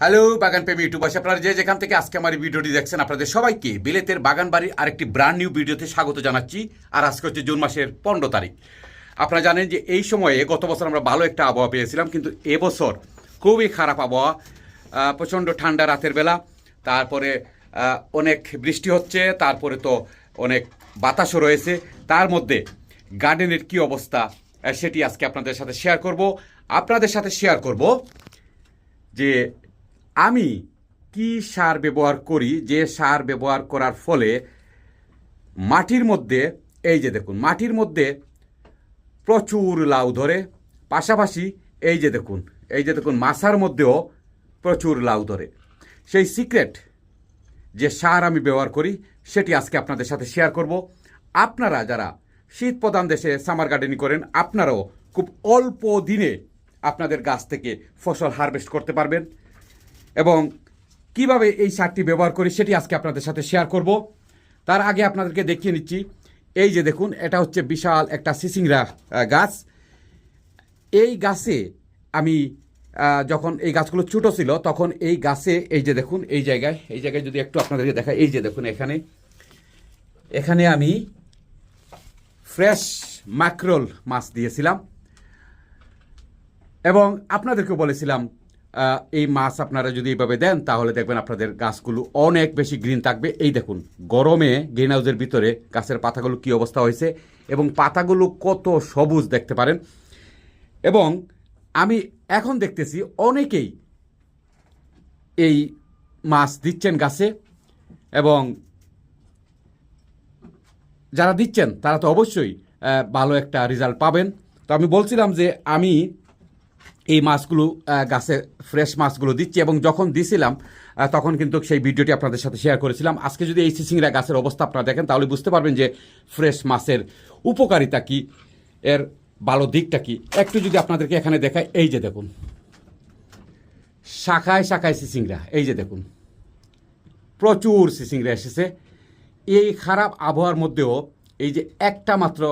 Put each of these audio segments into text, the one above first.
Hello, বাগান প্রেমী YouTubers আপনারা যে যেখান থেকে আজকে আমার ভিডিওটি দেখছেন, আপনাদের সবাইকে বিলেতের বাগান বাড়ির আরেকটি ব্র্যান্ড নিউ ভিডিওতে স্বাগত জানাচ্ছি। আর আজকে হচ্ছে জুন মাসের পনেরো তারিখ। আপনারা জানেন যে এই সময়ে গত বছর আমরা ভালো একটা আবহাওয়া পেয়েছিলাম, কিন্তু এবছর খুবই খারাপ আবহাওয়া। প্রচণ্ড ঠান্ডা রাতের বেলা, তারপরে অনেক বৃষ্টি হচ্ছে, তারপরে তো অনেক বাতাসও রয়েছে। তার মধ্যে গার্ডেনের কি অবস্থা সেটি আজকে আপনাদের সাথে শেয়ার করব। আপনাদের সাথে শেয়ার করব যে আমি কি সার ব্যবহার করি? যে সার ব্যবহার করার ফলে মাটির মধ্যে, এই যে দেখুন, মাটির মধ্যে প্রচুর লাউ ধরে। পাশাপাশি এই যে দেখুন, এই যে দেখুন, মাছার মধ্যেও প্রচুর লাউ ধরে। সেই সিক্রেট যে সার আমি ব্যবহার করি, সেটি আজকে আপনাদের সাথে শেয়ার করব। আপনারা যারা শীত প্রধান দেশে সামার গার্ডেনিং করেন, আপনারাও খুব অল্প দিনে আপনাদের গাছ থেকে ফসল হারভেস্ট করতে পারবেন। এবং কীভাবে এই সারটি ব্যবহার করি সেটি আজকে আপনাদের সাথে শেয়ার করব। তার আগে আপনাদেরকে দেখিয়ে নিচ্ছি। এই যে দেখুন, এটা হচ্ছে বিশাল একটা সিসিংরা গাছ। এই গাছে আমি যখন এই গাছগুলো ছোটো ছিল, তখন এই গাছে, এই যে দেখুন, এই জায়গায় এই জায়গায় যদি একটু আপনাদেরকে দেখাই, এই যে দেখুন এখানে। এখানে আমি ফ্রেশ ম্যাক্রোল মাছ দিয়েছিলাম। এবং আপনাদেরকে বলেছিলাম এই মাছ আপনারা যদি এইভাবে দেন, তাহলে দেখবেন আপনাদের গাছগুলো অনেক বেশি গ্রিন থাকবে। এই দেখুন, গরমে গ্রিন হাউসের ভিতরে গাছের পাতাগুলো কি অবস্থা হয়েছে এবং পাতাগুলো কত সবুজ দেখতে পারেন। এবং আমি এখন দেখতেছি অনেকেই এই মাছ দিচ্ছেন গাছে এবং যারা দিচ্ছেন, তারা তো অবশ্যই ভালো একটা রেজাল্ট পাবেন। তো আমি বলছিলাম যে আমি এই মাছগুলো গাছে ফ্রেশ মাছগুলো দিচ্ছি এবং যখন দিছিলাম তখন কিন্তু সেই ভিডিওটি আপনাদের সাথে শেয়ার করেছিলাম। আজকে যদি এই সিসিংরা গাছের অবস্থা আপনারা দেখেন, তাহলে বুঝতে পারবেন যে ফ্রেশ মাছের উপকারিতা কি, এর ভালো দিকটা কি। একটু যদি আপনাদেরকে এখানে দেখায় এই যে দেখুন। শাখায় শাখায় সিসিংরা, এই যে দেখুন। প্রচুর সিসিংরা এসেছে। এই খারাপ আবহাওয়ার মধ্যেও এই যে একটা মাত্র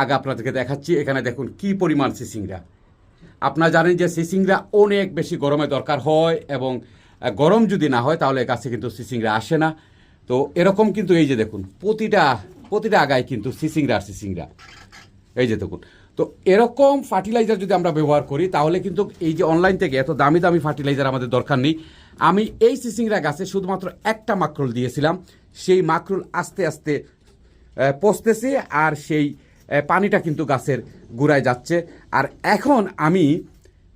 আগে আপনাদেরকে দেখাচ্ছি। এখানে দেখুন কি পরিমাণ সিসিংরা। আপনারা জানেন যে সিসিংরা অনেক বেশি গরমে দরকার হয় এবং গরম যদি না হয় তাহলে গাছে কিন্তু সিসিংরা আসে না। তো এরকম কিন্তু এই যে দেখুন, প্রতিটা প্রতিটা আগায় কিন্তু সিসিংরা আর সিসিংরা এই যে দেখুন, তো এরকম ফার্টিলাইজার যদি আমরা ব্যবহার করি তাহলে কিন্তু এই যে অনলাইন থেকে এত দামি দামি ফার্টিলাইজার আমাদের দরকার নেই। আমি এই সিসিংরা গাছে শুধুমাত্র একটা মাকরোল দিয়েছিলাম, সেই মাকরোল আস্তে আস্তে পচতেছে আর সেই পানিটা কিন্তু গাছের গুড়ায় যাচ্ছে। আর এখন আমি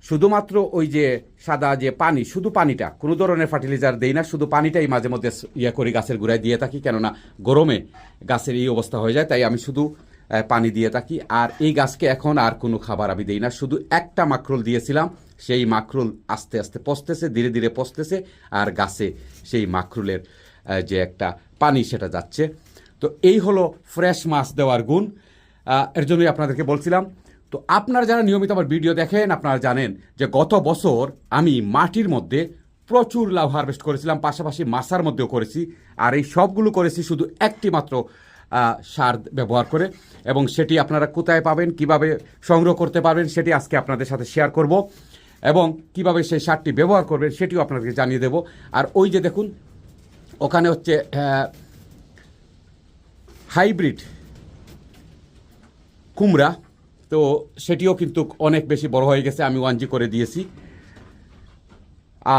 শুধুমাত্র ওই যে সাদা যে পানি, শুধু পানিটা, কোনো ধরনের ফার্টিলাইজার দেই না, শুধু পানিটাই মাঝে মধ্যে ইয়ে করি, গাছের গুড়ায় দিয়ে থাকি, কেননা গরমে গাছের এই অবস্থা হয়ে যায়, তাই আমি শুধু পানি দিয়ে থাকি। আর এই গাছকে এখন আর কোনো খাবার আমি দিই না, শুধু একটা মাকরোল দিয়েছিলাম, সেই মাকরোল আস্তে আস্তে পচতেছে, ধীরে ধীরে পচতেছে, আর গাছে সেই মাকরুলের যে একটা পানি সেটা যাচ্ছে। তো এই হলো ফ্রেশ মাছ দেওয়ার গুণ। এর জন্যই আপনাদেরকে বলছিলাম, তো আপনারা যারা নিয়মিত আমার ভিডিও দেখেন, আপনারা জানেন যে গত বছর আমি মাটির মধ্যে প্রচুর লাভ হারভেস্ট করেছিলাম, পাশাপাশি মাছার মধ্যেও করেছি, আর এই সবগুলো করেছি শুধু একটি মাত্র সার ব্যবহার করে, এবং সেটি আপনারা কোথায় পাবেন, কীভাবে সংগ্রহ করতে পারবেন, সেটি আজকে আপনাদের সাথে শেয়ার করব, এবং কীভাবে সেই সারটি ব্যবহার করবেন, সেটিও আপনাদেরকে জানিয়ে দেব। আর ওই যে দেখুন, ওখানে হচ্ছে হাইব্রিড কুমড়া, তো সেটিও কিন্তু অনেক বেশি বড় হয়ে গেছে, আমি ওয়ান জি করে দিয়েছি।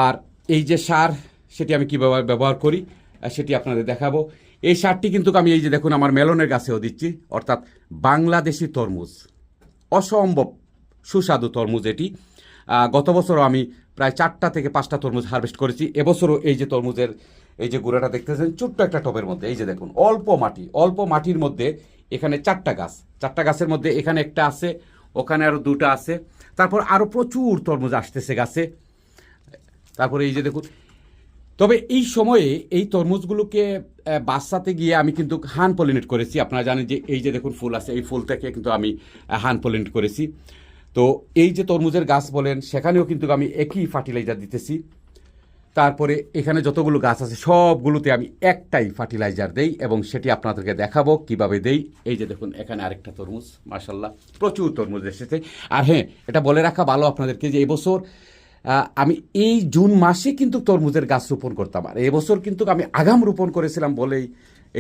আর এই যে সার, সেটি আমি কীভাবে ব্যবহার করি সেটি আপনাদের দেখাবো। এই সারটি কিন্তু আমি এই যে দেখুন, আমার মেলনের গাছেও দিচ্ছি, অর্থাৎ বাংলাদেশি তরমুজ। অসম্ভব সুস্বাদু তরমুজ এটি। গত বছরও আমি প্রায় চারটা থেকে পাঁচটা তরমুজ হারভেস্ট করেছি, এবছরও এই যে তরমুজের এই যে গুঁড়াটা দেখতেছেন, ছোট্ট একটা টবের মধ্যে, এই যে দেখুন, অল্প মাটি, অল্প মাটির মধ্যে এখানে চারটা গাছ। চারটা গাছের মধ্যে এখানে একটা আছে, ওখানে আরও দুটো আছে। তারপর আরও প্রচুর তরমুজ আসতেছে গাছে। তারপরে এই যে দেখুন, তবে এই সময়ে এই তরমুজগুলোকে বাঁচাতে গিয়ে আমি কিন্তু হান পলিনেট করেছি। আপনারা জানেন যে এই যে দেখুন ফুল আছে, এই ফুল থেকে কিন্তু আমি হান পলিনেট করেছি। তো এই যে তরমুজের গাছ বলেন, সেখানেও কিন্তু আমি একই ফার্টিলাইজার দিতেছি। তারপরে এখানে যতগুলো গাছ আছে, সবগুলোতে আমি একটাই ফার্টিলাইজার দেই এবং সেটি আপনাদেরকে দেখাবো, কীভাবে দেই। এই যে দেখুন, এখানে আরেকটা তরমুজ মার্শাল্লাহ প্রচুর তরমুজ এসেছে। আর হ্যাঁ এটা বলে রাখা ভালো আপনাদেরকে যে এবছর আমি এই জুন মাসে কিন্তু তরমুজের গাছ রোপণ করতাম। আর এবছর কিন্তু আমি আগাম রোপণ করেছিলাম বলেই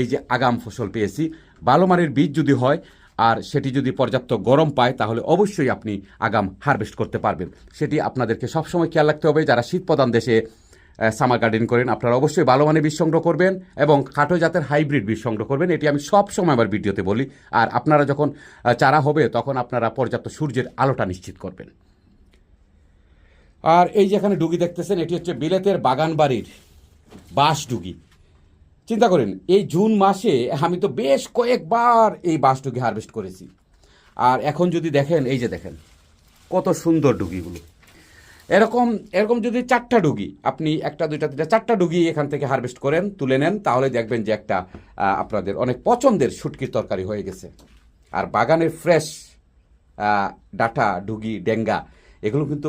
এই যে আগাম ফসল পেয়েছি। ভালো মানের বীজ যদি হয় আর সেটি যদি পর্যাপ্ত গরম পায়, তাহলে অবশ্যই আপনি আগাম হারভেস্ট করতে পারবেন। সেটি আপনাদেরকে সবসময় খেয়াল রাখতে হবে। যারা শীত প্রধান দেশে সামার গার্ডেন করেন। আপনারা অবশ্যই ভালো মানের বীজ সংগ্রহ করবেন এবং খাটো জাতের হাইব্রিড বীজ সংগ্রহ করবেন। এটি আমি সব সময় আমার ভিডিওতে বলি। আর আপনারা যখন চারা হবে, তখন আপনারা পর্যাপ্ত সূর্যের আলোটা নিশ্চিত করবেন। আর এই যেখানে ডুগি দেখতেছেন, এটি হচ্ছে বিলেতের বাগান বাড়ির বাঁশ ডুগি। চিন্তা করেন, এই জুন মাসে আমি তো বেশ কয়েকবার এই বাঁশ ডুগি হারভেস্ট করেছি। আর এখন যদি দেখেন, এই যে দেখেন, কত সুন্দর ডুগিগুলো। এরকম এরকম যদি চারটা ডুগি আপনি একটা, দুইটা, তিনটা, চারটা ডুগি এখান থেকে হারভেস্ট করেন, তুলে নেন, তাহলে দেখবেন যে একটা আপনাদের অনেক পছন্দের শুটকির তরকারি হয়ে গেছে। আর বাগানের ফ্রেশ ডাটা, ডুগি, ডেঙ্গা, এগুলো কিন্তু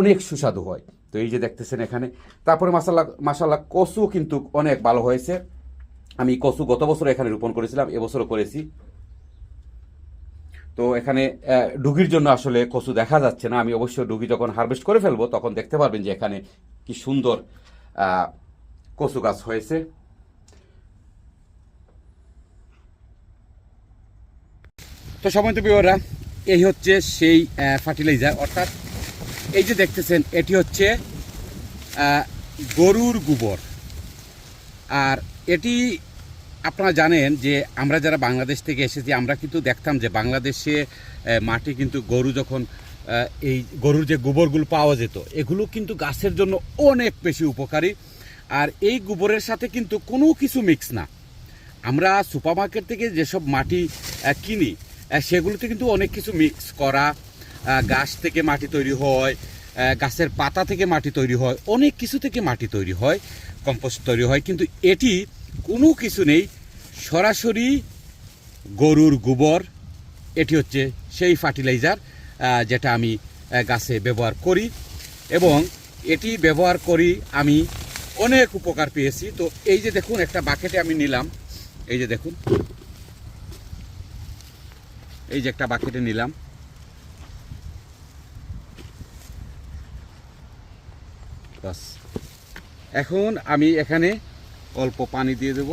অনেক সুস্বাদু হয়। তো এই যে দেখতেছেন এখানে, তারপরে মাসাল্লা মাসাল্লাহ কচু কিন্তু অনেক ভালো হয়েছে। আমি কচু গত বছর এখানে রোপণ করেছিলাম, এবছরও করেছি। তো এখানে ডুগির জন্য আসলে কচু দেখা যাচ্ছে না। আমি অবশ্যই ডুগি যখন হারভেস্ট করে ফেলব, তখন দেখতে পারবেন যে এখানে কি সুন্দর কচু গাছ হয়েছে। তো সময়ত বিবররা এই হচ্ছে সেই ফার্টিলাইজার অর্থাৎ এই যে দেখতেছেন, এটি হচ্ছে গরুর গোবর। আর এটি আপনারা জানেন যে আমরা যারা বাংলাদেশ থেকে এসেছি, আমরা কিন্তু দেখতাম যে বাংলাদেশে মাটি কিন্তু গরু যখন এই গরুর যে গোবরগুলো পাওয়া যেত, এগুলো কিন্তু গাছের জন্য অনেক বেশি উপকারী। আর এই গোবরের সাথে কিন্তু কোনো কিছু মিক্স না। আমরা সুপারমার্কেট থেকে যেসব মাটি কিনি সেগুলোতে কিন্তু অনেক কিছু মিক্স করা গাছ থেকে মাটি তৈরি হয় গাছের পাতা থেকে মাটি তৈরি হয়, অনেক কিছু থেকে মাটি তৈরি হয়, কম্পোস্ট তৈরি হয়। কিন্তু এটি কোনো কিছু নেই, সরাসরি গরুর গোবর, এটি হচ্ছে সেই ফার্টিলাইজার যেটা আমি গাছে ব্যবহার করি এবং এটি ব্যবহার করি আমি অনেক উপকার পেয়েছি। তো এই যে দেখুন, একটা বাকেটে আমি নিলাম। এই যে দেখুন। এই যে একটা বাকেটে নিলাম। এখন আমি এখানে অল্প পানি দিয়ে দেব।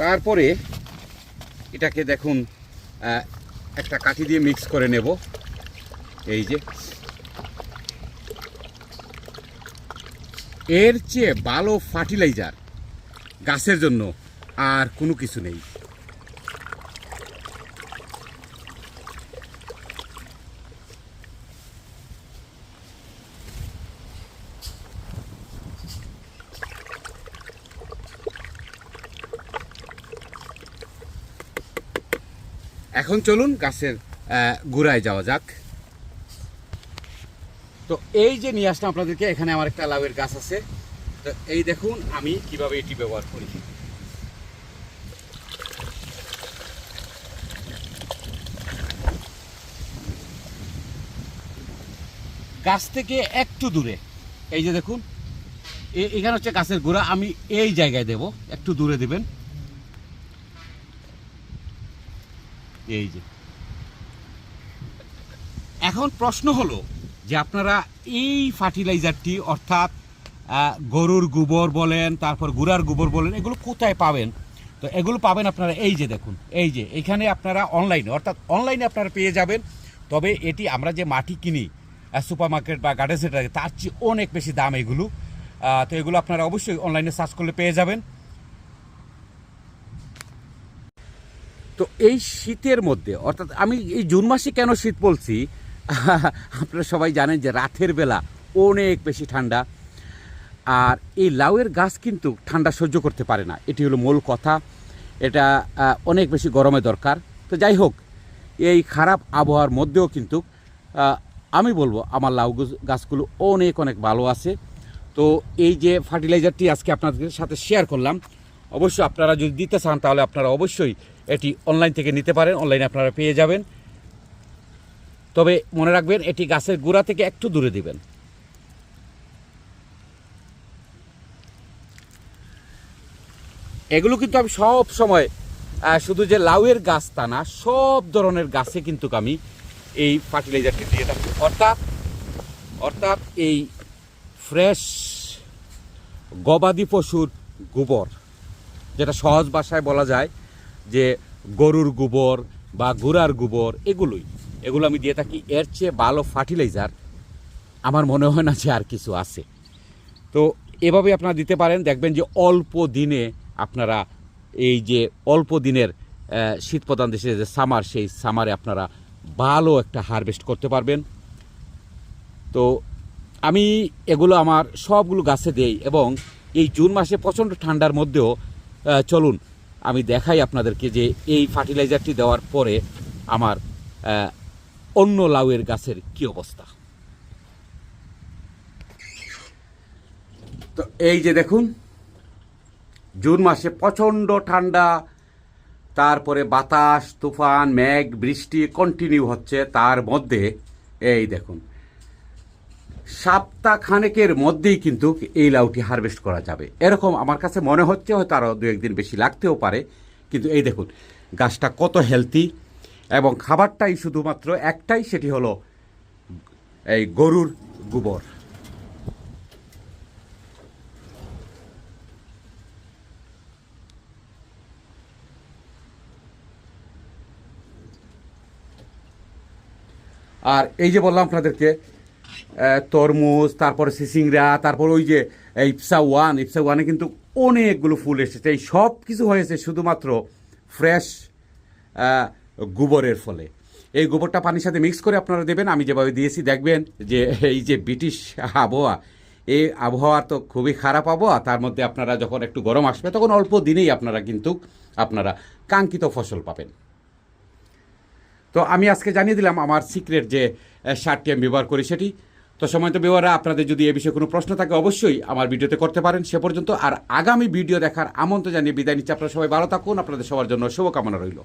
তারপরে এটাকে দেখুন একটা কাঠি দিয়ে মিক্স করে নেব। এই যে। এর চেয়ে ভালো ফার্টিলাইজার গাছের জন্য আর কোনো কিছু নেই। এখন চলুন গাছের গোড়ায় যাওয়া যাক। তো এই যে নিয়ে আসলাম আপনাদেরকে, এখানে আমার একটা লাউয়ের গাছ আছে। তো এই দেখুন, আমি কীভাবে এটি ব্যবহার করি। গাছ থেকে একটু দূরে, এই যে দেখুন এখানে হচ্ছে গাছের গোড়া, আমি এই জায়গায় দেব, একটু দূরে দেবেন। এই যে। এখন প্রশ্ন হলো যে আপনারা এই ফার্টিলাইজারটি অর্থাৎ গরুর গোবর বলেন, তারপর গুড়ার গোবর বলেন, এগুলো কোথায় পাবেন? তো এগুলো পাবেন আপনারা এই যে দেখুন, এই যে, এখানে আপনারা অনলাইনে অর্থাৎ অনলাইনে আপনারা পেয়ে যাবেন। তবে এটি আমরা যে মাটি কিনি সুপার মার্কেট বা গার্ডেন সেন্টারে তার চেয়ে অনেক বেশি দাম এগুলো। তো এগুলো আপনারা অবশ্যই অনলাইনে সার্চ করলে পেয়ে যাবেন। তো এই শীতের মধ্যে, অর্থাৎ আমি এই জুন মাসে কেন শীত বলছি? আপনারা সবাই জানেন যে রাতের বেলা অনেক বেশি ঠান্ডা। আর এই লাউয়ের গাছ কিন্তু ঠান্ডা সহ্য করতে পারে না। এটি হলো মূল কথা। এটা অনেক বেশি গরমে দরকার। তো যাই হোক, এই খারাপ আবহাওয়ার মধ্যেও কিন্তু আমি বলব আমার লাউ গাছগুলো অনেক অনেক ভালো আছে। তো এই যে ফার্টিলাইজারটি আজকে আপনাদের সাথে শেয়ার করলাম, অবশ্যই আপনারা যদি দিতে চান তাহলে আপনারা অবশ্যই এটি অনলাইন থেকে নিতে পারেন অনলাইনে আপনারা পেয়ে যাবেন। তবে মনে রাখবেন, এটি গাছের গোড়া থেকে একটু দূরে দিবেন। এগুলো কিন্তু আমি সব সময় শুধু যে লাউয়ের গাছ তা না, সব ধরনের গাছে কিন্তু আমি এই ফার্টিলাইজারটি দিয়ে থাকি। অর্থাৎ অর্থাৎ এই ফ্রেশ গবাদি পশুর গোবর, যেটা সহজ ভাষায় বলা যায় যে গরুর গোবর বা ঘোড়ার গোবর এগুলোই। এগুলো আমি দিয়ে থাকি। এর চেয়ে ভালো ফার্টিলাইজার আমার মনে হয় না যে আর কিছু আছে। তো এভাবে আপনারা দিতে পারেন। দেখবেন যে অল্প দিনে আপনারা এই যে অল্প দিনের শীত প্রধান দেশে যে সামার, সেই সামারে আপনারা ভালো একটা হারভেস্ট করতে পারবেন। তো আমি এগুলো আমার সবগুলো গাছে দেই এবং এই জুন মাসে প্রচণ্ড ঠান্ডার মধ্যেও চলুন আমি দেখাই আপনাদেরকে যে এই ফার্টিলাইজারটি দেওয়ার পরে আমার অন্য লাউয়ের গাছের কি অবস্থা। তো এই যে দেখুন, জুন মাসে প্রচণ্ড ঠান্ডা, তারপরে বাতাস, তুফান, মেঘ, বৃষ্টি কন্টিনিউ হচ্ছে, তার মধ্যে এই দেখুন। সপ্তাহ খানেকের মধ্যেই কিন্তু এই লাউটি হারভেস্ট করা যাবে। এরকম আমার কাছে মনে হচ্ছে, হয়তো আরও দু একদিন বেশি লাগতেও পারে। কিন্তু এই দেখুন, গাছটা কত হেলদি এবং খাবারটাই শুধুমাত্র একটাই, সেটি হলো এই গরুর গোবর। আর এই যে বললাম আপনাদেরকে তরমুজ, তারপরে সিসিংরা তারপর ওই যে ইপসা ওয়ান, ইপসা ওয়ানে কিন্তু অনেকগুলো ফুল এসেছে। এই সব কিছু হয়েছে শুধুমাত্র ফ্রেশ গোবরের ফলে। এই গোবরটা পানির সাথে মিক্স করে আপনারা দেবেন, আমি যেভাবে দিয়েছি, দেখবেন যে এই যে ব্রিটিশ আবহাওয়া এই আবহাওয়া তো খুবই খারাপ আবহাওয়া, তার মধ্যে আপনারা যখন একটু গরম আসবে, তখন অল্প দিনেই আপনারা কিন্তু আপনারা কাঙ্ক্ষিত ফসল পাবেন। তো আমি আজকে জানিয়ে দিলাম, আমার সিক্রেট যে সারটি আমি ব্যবহার করি সেটি। তো সময় তো বিবাহরা আপনাদের যদি এ বিষয়ে কোনো প্রশ্ন থাকে অবশ্যই আমার ভিডিওতে করতে পারেন। সে পর্যন্ত আর আগামী ভিডিও দেখার আমন্ত্রণ জানিয়ে বিদায় নিচ্ছে। আপনারা সবাই ভালো থাকুন। আপনাদের সবার জন্য শুভকামনা রইল।